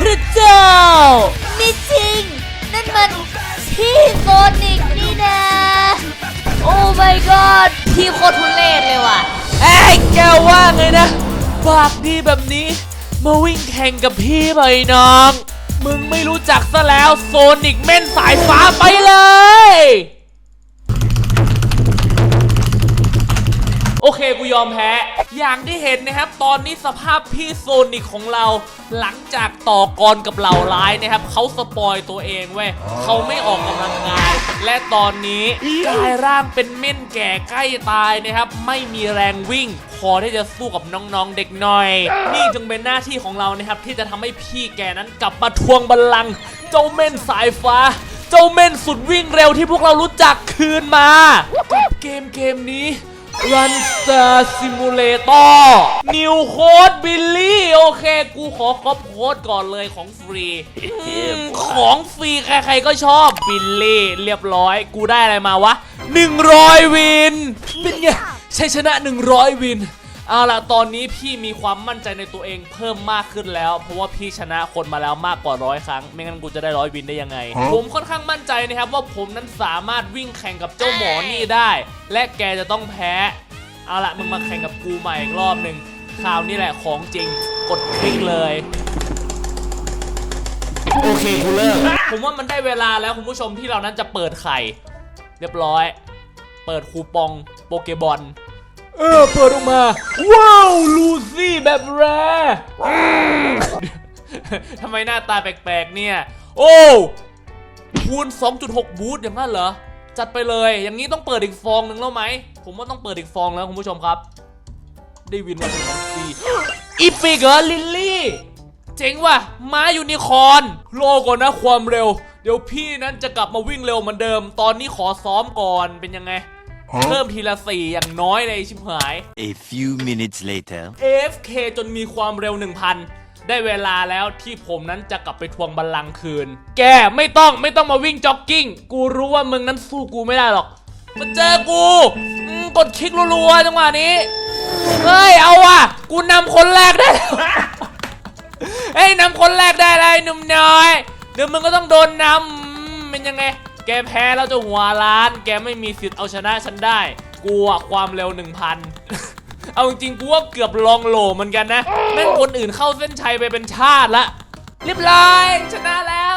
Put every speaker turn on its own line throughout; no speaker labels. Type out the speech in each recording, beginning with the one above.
พระเจ้า
ไม่จริง นั่นมันพี่โซนิกนี่นะ โอ้ my god พี่โคตรทุเรศเลยว่ะ
เอ้ยแกว่าไงนะปากดีแบบนี้ มาวิ่งแข่งกับพี่ไปน้อง มึงไม่รู้จักซะแล้วโซนิกเม่นสายฟ้าไปเลย โอเคกูยอมแพ้ อย่างที่เห็นนะครับ ตอนนี้สภาพพี่โซนิกของเรา หลังจากต่อกรกับเหล่าร้ายนะครับเขาสปอยตัวเองเว้ยเขาไม่ออกกำลังกาย และตอนนี้กลายร่างเป็นเม่นแก่ใกล้ตายนะครับ ไม่มีแรงวิ่ง พอที่จะสู้กับน้องๆเด็กหน่อย นี่จึงเป็นหน้าที่ของเรานะครับ ที่จะทำให้พี่แกนั้นกลับมาทวงบัลลังก์เจ้าเม่นสายฟ้าเจ้าเม่นสุดวิ่งเร็วที่พวกเรารู้จักคืนมากับเกมนี้ เกมนี้ Run Star Simulator New Code Billy โอเค กูขอครอบโค้ดก่อนเลยของฟรีอืมของฟรีใครๆก็ชอบบิลลี่เรียบร้อย กูได้อะไรมาวะ 100 วิน เป็นไงชัยชนะ 100 วิน เอาล่ะตอนนี้พี่มีความมั่นใจในตัวเองเพิ่มมากขึ้นแล้ว เพราะว่าพี่ชนะคนมาแล้วมากกว่าร้อยครั้ง ไม่งั้นกูจะได้ร้อยวินได้ยังไง ผมค่อนข้างมั่นใจนะครับว่าผมนั้นสามารถวิ่งแข่งกับเจ้าหมอนี่ได้ และแกจะต้องแพ้ เอาล่ะมึงมาแข่งกับกูใหม่อีกรอบหนึ่งคราวนี้แหละของจริงกดคลิกเลยโอเคกูเลิกผมว่ามันได้เวลาแล้วคุณผู้ชมที่เรานั้นจะเปิดไข่ เรียบร้อย เปิดคูปองโปเกบอล เออเปิดออกมา ว้าวลูซี่แบบแรร์ทำไมหน้าตาแปลกๆเนี่ย โอ้คูณ 2.6 บูทอย่างนั้นเหรอ จัดไปเลย อย่างนี้ต้องเปิดอีกฟองหนึ่งแล้วไหม ผมว่าต้องเปิดอีกฟองแล้วคุณผู้ชมครับ ได้วินมาเป็นของฟรีอีปิกเหรอลิลลี่ เจ๋งว่ะ ม้ายูนิคอร์นรอก่อนนะความเร็ว เดี๋ยวพี่นั้นจะกลับมาวิ่งเร็วเหมือนเดิม ตอนนี้ขอซ้อมก่อน เป็นยังไง เพิ่มทีละสี่อย่างน้อยเลยชิบหาย
A few minutes later.
AFK จนมีความเร็ว 1,000 ได้เวลาแล้วที่ผมนั้นจะกลับไปทวงบัลลังก์คืน แกไม่ต้องไม่ต้องมาวิ่งจ็อกกิ้ง กูรู้ว่ามึงนั้นสู้กูไม่ได้หรอก มาเจอกูอืมกดคลิกรัวๆจังหวะนี้ เฮ้ย เอาว่ะ กูนำคนแรกได้แล้ว เฮ้ยนำคนแรกได้เลยหนุ่มน้อย เดี๋ยวมึงก็ต้องโดนนำอืมเป็นยังไงแกแพ้แล้วจะหัวล้าน แกไม่มีสิทธิ์เอาชนะฉันได้กูอะความเร็ว 1,000 เอาจริงกูว่าเกือบลองโหลเหมือนกันนะแม่งคนอื่นเข้าเส้นชัยไปเป็นชาติละเรียบร้อยชนะแล้ว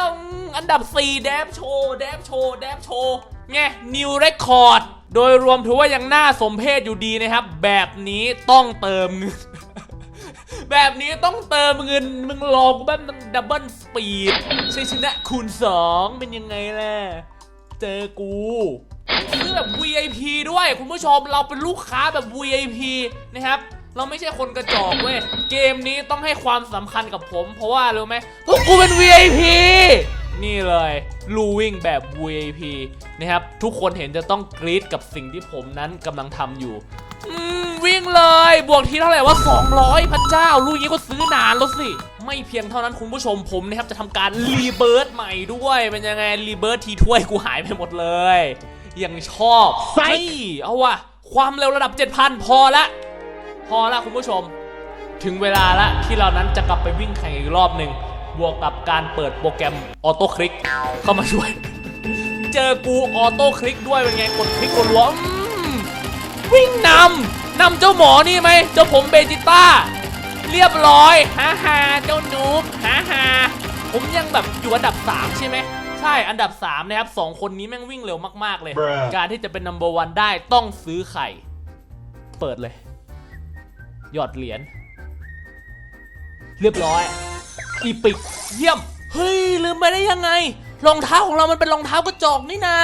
อันดับ 4 แดบโชว์แดบโชว์แดบโชว์ไงนิวเรคคอร์ดโดยรวมถือว่ายังน่าสมเพชอยู่ดีนะครับ แบบนี้ต้องเติมเงิน แบบนี้ต้องเติมเงิน มึงรอกูแบบมันดับเบิลสปีดชัยชนะคูณ 2 เป็นยังไงล่ะ เจอกูซื้อแบบ VIP ด้วยคุณผู้ชมเราเป็นลูกค้าแบบ VIP นะครับเราไม่ใช่คนกระจอกเว้ย เกมนี้ต้องให้ความสำคัญกับผม เพราะว่ารู้ไหมพวกกูเป็น VIP นี่เลยลูวิ่งแบบ VIP นะครับ ทุกคนเห็นจะต้องกรี๊ดกับสิ่งที่ผมนั้นกำลังทำอยู่อืมวิ่งเลย บวกทีเท่าไหร่ว่า 200 พระเจ้า ลูกนี้ก็ซื้อนานแล้วสิ ไม่เพียงเท่านั้นคุณผู้ชมผมนะครับจะทำการรีเบิร์ตใหม่ด้วยเป็นยังไงรีเบิร์ตทีถ้วยกูหายไปหมดเลยยังชอบไอ้เอาว่ะความเร็วระดับ 7,000 พอละ พอละคุณผู้ชม ถึงเวลาละที่เรานั้นจะกลับไปวิ่งแข่งอีกรอบหนึ่งบวกกับการเปิดโปรแกรมออโต้คลิกเข้ามาช่วย เจอกูออโต้คลิกด้วยเป็นไงกดคลิกรัวๆอืมวิ่งนำนำเจ้าหมอนี่ไหมเจ้าผมเบจิต้า เรียบร้อยฮ่าฮ่าเจ้านูบฮ่าฮ่าผมยังแบบอยู่อันดับ 3 ใช่ไหมใช่ อันดับ 3 นะครับสองคนนี้แม่งวิ่งเร็วมาก ๆ เลย
Bruh
การที่จะเป็น number one ได้ต้องซื้อไข่ เปิดเลย หยอดเหรียญ เรียบร้อย อีปิก เยี่ยม เฮ้ย ลืมไปได้ยังไง รองเท้าของเรามันเป็นรองเท้ากระจอกนี่นา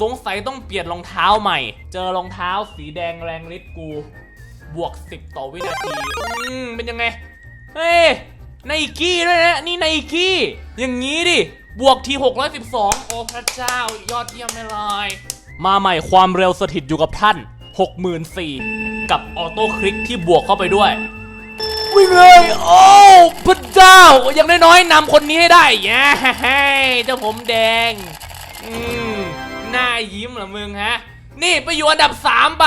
สงสัยต้องเปลี่ยนรองเท้าใหม่ เจอรองเท้าสีแดงแรงฤทธิ์กู บวก 10 ต่อวินาที อืม เป็นยังไง เฮ้ยไนกี้ด้วยนะ นี่ไนกี้ อย่างงี้ดิ บวกที 612 โอ้พระเจ้า ยอดเยี่ยมเลยมาใหม่ความเร็วสถิตอยู่กับท่าน 64,000กับออโต้คลิกที่บวกเข้าไปด้วย วิ่งเลย โอ้พระเจ้าย่างน้อยๆนำคนนี้ให้ได้แย่เจ้าผมแดง อืม หน้ายิ้มเหรอมึงฮะ นี่ไปอยู่อันดับ 3 ไป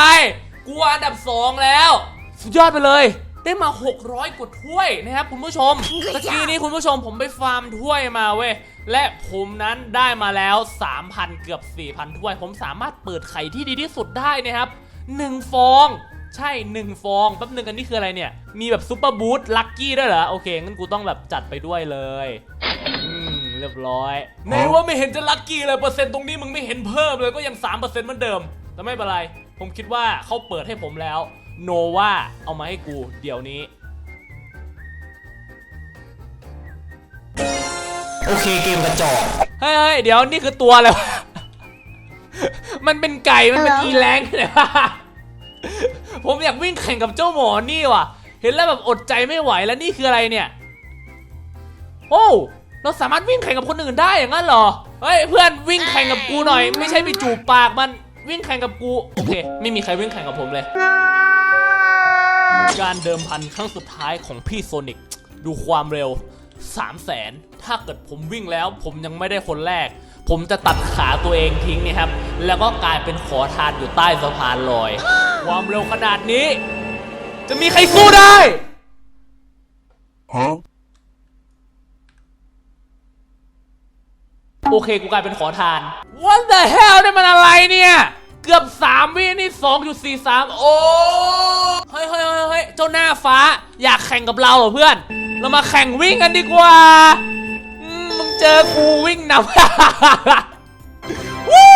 กูอันดับ 2 แล้ว สุดยอดไปเลย ได้มา 600 กว่าถ้วยนะครับคุณผู้ชมตะกี้นี้คุณผู้ชมผมไปฟาร์มถ้วยมาเว้ย และผมนั้นได้มาแล้ว 3,000 เกือบ 4,000 ถ้วย ผมสามารถเปิดไข่ที่ดีที่สุดได้นะครับ 1 ฟองใช่ 1 ฟองแป๊บนึงอันนี้คืออะไรเนี่ย มีแบบซุปเปอร์บูทลัคกี้ด้วยเหรอ โอเค งั้นกูต้องแบบจัดไปด้วยเลยอืมเรียบร้อยไหนว่าไม่เห็นจะลัคกี้เลย เปอร์เซ็นต์ตรงนี้มึงไม่เห็นเพิ่มเลยก็ยัง 3%เหมือนเดิม แต่ไม่เป็นไร ผมคิดว่าเขาเปิดให้ผมแล้วโนว่าเอามาให้กูเดี๋ยวนี้
โอเคเกมกระจอก
เฮ้ยเฮ้ยเดี๋ยวนี่คือตัวอะไรวะ มันเป็นไก่ มันเป็น
Hello
อีแรงเลยวะผมอยากวิ่งแข่งกับเจ้าหมอนี่ว่ะ เห็นแล้วแบบอดใจไม่ไหวแล้วนี่คืออะไรเนี่ย โอ้เราสามารถวิ่งแข่งกับคนอื่นได้อย่างนั้นเหรอ เฮ้ยเพื่อนวิ่งแข่งกับกูหน่อย ไม่ใช่ไปจูบปากมัน วิ่งแข่งกับกู โอเค ไม่มีใครวิ่งแข่งกับผมเลย การเดิมพันครั้งสุดท้ายของพี่โซนิกดูความเร็ว 3 0 0แสนถ้าเกิดผมวิ่งแล้ว ผมยังไม่ได้คนแรก ผมจะตัดขาตัวเองทิ้งนี่ครับ แล้วก็กลายเป็นขอทานอยู่ใต้สะพานลอย ความเร็วขนาดนี้ จะมีใครสู้ได้ โอเคกูกลายเป็นขอทาน What the hell นี่มันอะไรเนี่ย เกือบ 3 วินี่ 2.43 โอ้เฮ้ยเฮ้ยเฮ้ยเฮ้ยเจ้าหน้าฟ้าอยากแข่งกับเราเหรอเพื่อน เรามาแข่งวิ่งกันดีกว่ามึงเจอกูวิ่งนำวู้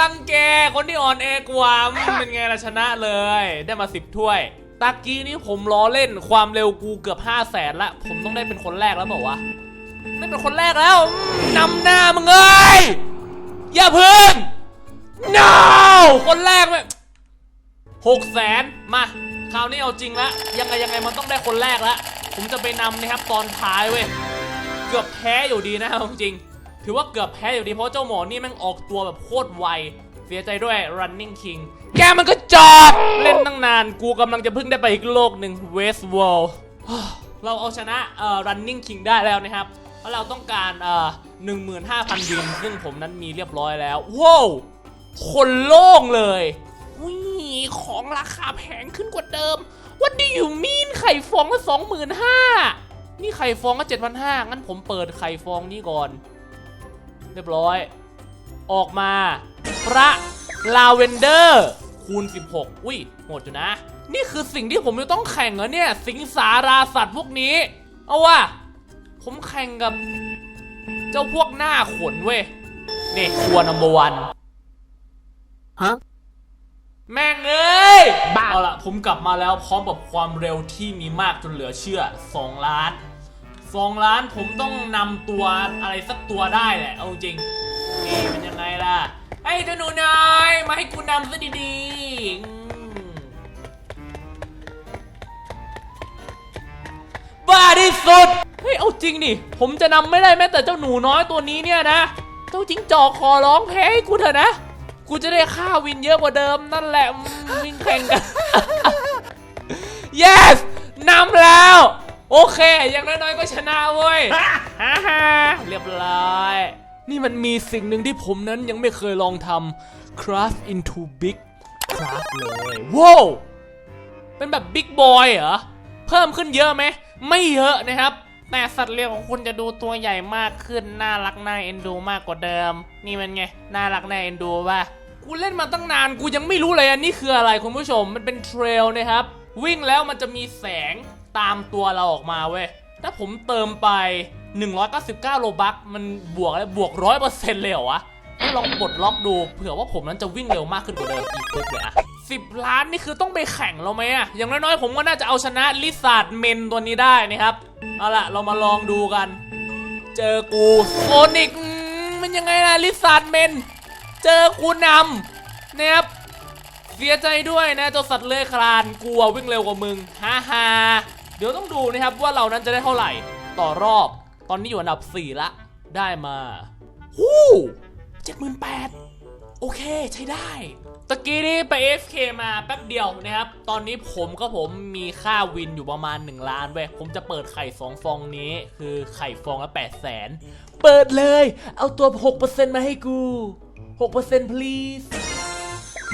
ลังแกคนที่อ่อนแอกว่ามเป็นไงล่ะชนะเลย ได้มา 10 ถ้วยตะกี้นี้ผมล้อเล่นความเร็วกูเกือบ 5 0 0แสนละ ผมต้องได้เป็นคนแรกแล้วบอกว่าวะ ได้เป็นคนแรกแล้วนำหน้ามึงเอ้ยอย่าพึ่ง no คนแรกไหมหกแสนมาคราวนี้เอาจริงละยังไงยังไงมันต้องได้คนแรกละผมจะไปนำนะครับตอนท้ายเว้ยเกือบแพ้อยู่ดีนะครับจริง ถือว่าเกือบแพ้อยู่ดีเพราะเจ้าหมอนี่แม่งออกตัวแบบโคตรไวเสียใจด้วย running king แกมันก็จอบเล่นตั้งนาน กูกำลังจะพิ่งได้ไปอีกโลกหนึ่ง west world เราเอาชนะ running king ได้แล้วนะครับ แล้วเราต้องการเอ่อ15,000วินซึ่งผมนั้นมีเรียบร้อยแล้วว้าวคนโล่งเลยวิของราคาแพงขึ้นกว่าเดิม What do you mean ไข่ฟองละ25,000นี่ไข่ฟองก็7,500งั้นผมเปิดไข่ฟองนี้ก่อน เรียบร้อย ออกมา พระลาเวนเดอร์ คูณ 16 อุ้ยโหดอยู่นะ นี่คือสิ่งที่ผมจะต้องแข่งเหรอเนี่ย สิงสาราสัตว์พวกนี้ เอาว่ะ ผมแข่งกับ เจ้าพวกหน้าขนเว้ย นี่ครัวนัมเบอร์วัน
ฮะ
แม่งเอ้ย
บ้า
เอาละผมกลับมาแล้วพร้อมกับความเร็วที่มีมากจนเหลือเชื่อ 2 ล้าน 2 ล้านผมต้องนำตัวอะไรสักตัวได้แหละ เอาจริง นี่เป็นยังไงล่ะ ไอ้ยเจ้าหนูน้อยมาให้กูนำซะดีๆอืม บ้าที่สุดเฮ้ยเอาจริงดิผมจะนำไม่ได้แม้แต่เจ้าหนูน้อยตัวนี้เนี่ยนะเจ้าจิงจอกขอร้องแพ้ให้กูเถอะนะกูจะได้ค่าวินเยอะกว่าเดิมนั่นแหละวิ่งแข่งกัน yes นำแล้ว โอเคอย่างน้อยๆก็ชนะเว้ยเรียบร้อยนี่มันมีสิ่งหนึ่งที่ผมนั้นยังไม่เคยลองทำ craft into big craft เลยว้าวเป็นแบบบิ๊กบอยเหรอ เพิ่มขึ้นเยอะไหม ไม่เยอะนะครับ แต่สัตว์เลี้ยงของคุณจะดูตัวใหญ่มากขึ้น น่ารักน่าเอ็นดูมากกว่าเดิม นี่มันไง น่ารักน่าเอ็นดูป่ะกูเล่นมาตั้งนานกูยังไม่รู้เลยอันนี้คืออะไรคุณผู้ชมมันเป็นเทรลนะครับ วิ่งแล้วมันจะมีแสงตามตัวเราออกมาเว้ยถ้าผมเติมไป 199 โลบัคมันบวกแล้วบวก100%เลยเหรอวะให้ลองปลดล็อกดูเผื่อว่าผมนั้นจะวิ่งเร็วมากขึ้นกว่าเดิมอีกปุ๊บเลยอะ10ล้านนี่คือต้องไปแข่งเราไหมอะอย่างน้อยๆ ผมก็น่าจะเอาชนะลิซาร์ดเมนตัวนี้ได้นะครับ เอาล่ะ เรามาลองดูกัน เจอกูโซนิกมันยังไงล่ะลิซาร์ดเมน เจอกูนำนะครับเสียใจด้วยนะเจ้าสัตว์เลื้อยคลานกลัววิ่งเร็วกว่ามึงฮ่าฮ่าเดี๋ยวต้องดูนะครับว่าเรานั้นจะได้เท่าไหร่ต่อรอบ ตอนนี้อยู่อันดับ 4 ละ ได้มาฮู้เจ็ดหมื่นแปด โอเคใช้ได้ตะกี้นี้ไป FK มาแป๊บเดียวนะครับ ตอนนี้ผมก็ผมมีค่าวินอยู่ประมาณ 1 ล้านเว้ย ผมจะเปิดไข่ 2 ฟองนี้ คือไข่ฟองละ8แสน เปิดเลย เอาตัว 6%มาให้กู 6% please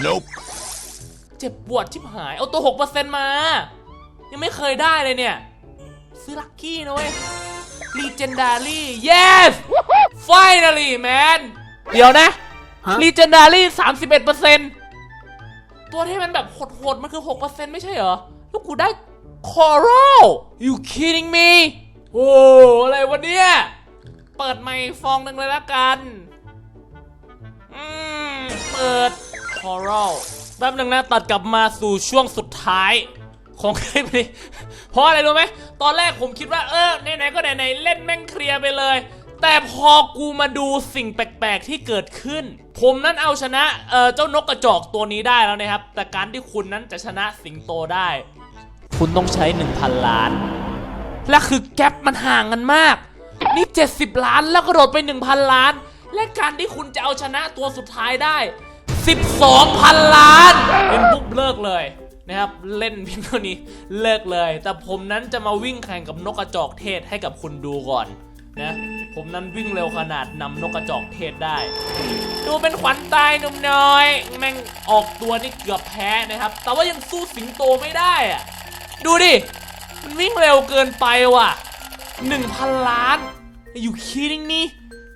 Nope.
เจ็บปวดชิบหาย เอาตัว 6%มา ยังไม่เคยได้เลยเนี่ย ซื้อลัคกี้นะเว้ย Legendary yes finally man เดี๋ยวนะ
ฮะ
Legendary 31%ตัวที่มันแบบโหดๆมันคือ6%ไม่ใช่เหรอ แล้วกูได้ Coral you kidding me โอ้อะไรวะเนี่ย เปิดไมค์ฟองหนึ่งเลยละกันอืมเปิด Coral แป๊บหนึ่งนะตัดกลับมาสู่ช่วงสุดท้ายของคลิปนี้เพราะอะไรรู้ไหม ตอนแรกผมคิดว่าเออไหนๆก็ไหนๆเล่นแม่งเคลียร์ไปเลย แต่พอกูมาดูสิ่งแปลกๆที่เกิดขึ้น ผมนั้นเอาชนะเออเจ้านกกระจอกตัวนี้ได้แล้วนะครับ แต่การที่คุณนั้นจะชนะสิงโตได้ คุณต้องใช้ 1,000 ล้าน และคือแกลบมันห่างกันมาก นี่ 70 ล้านแล้วกระโดดไป 1,000 ล้าน และการที่คุณจะเอาชนะตัวสุดท้ายได้ 12,000 ล้านเป็นปุ๊บเลิกเลยนะครับเล่นเพียงเท่านี้เลิกเลย แต่ผมนั้นจะมาวิ่งแข่งกับนกกระจอกเทศให้กับคุณดูก่อนนะ ผมนั้นวิ่งเร็วขนาดนำนกกระจอกเทศได้ ดูเป็นขวัญตายหนุ่มน้อย แม่งออกตัวนี่เกือบแพ้นะครับ แต่ว่ายังสู้สิงโตไม่ได้อะดูดิ มันวิ่งเร็วเกินไปว่ะ 1,000 ล้านอยู่คิดนี่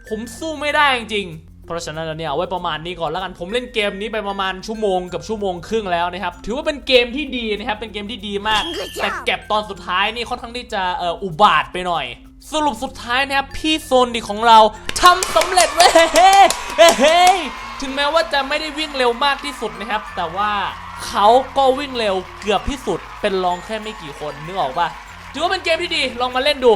ผมสู้ไม่ได้จริงเพราะฉะนั้นแล้วเนี่ยเอาไว้ประมาณนี้ก่อนแล้วกันผมเล่นเกมนี้ไปประมาณชั่วโมงกับชั่วโมงครึ่งแล้วนะครับถือว่าเป็นเกมที่ดีนะครับเป็นเกมที่ดีมาก แต่เก็บตอนสุดท้ายนี่ค่อนข้างที่จะอ,อ,อุบาทไปหน่อย สรุปสุดท้ายนะครับพี่โซนดีของเราทำสำเร็จเว้ยเฮ้เฮ้เฮ้ถึงแม้ว่าจะไม่ได้วิ่งเร็วมากที่สุดนะครับ แต่ว่าเขาก็วิ่งเร็วเกือบที่สุดเป็นรองแค่ไม่กี่คนนึกออกปะถือว่าเป็นเกมที่ดีลองมาเล่นดู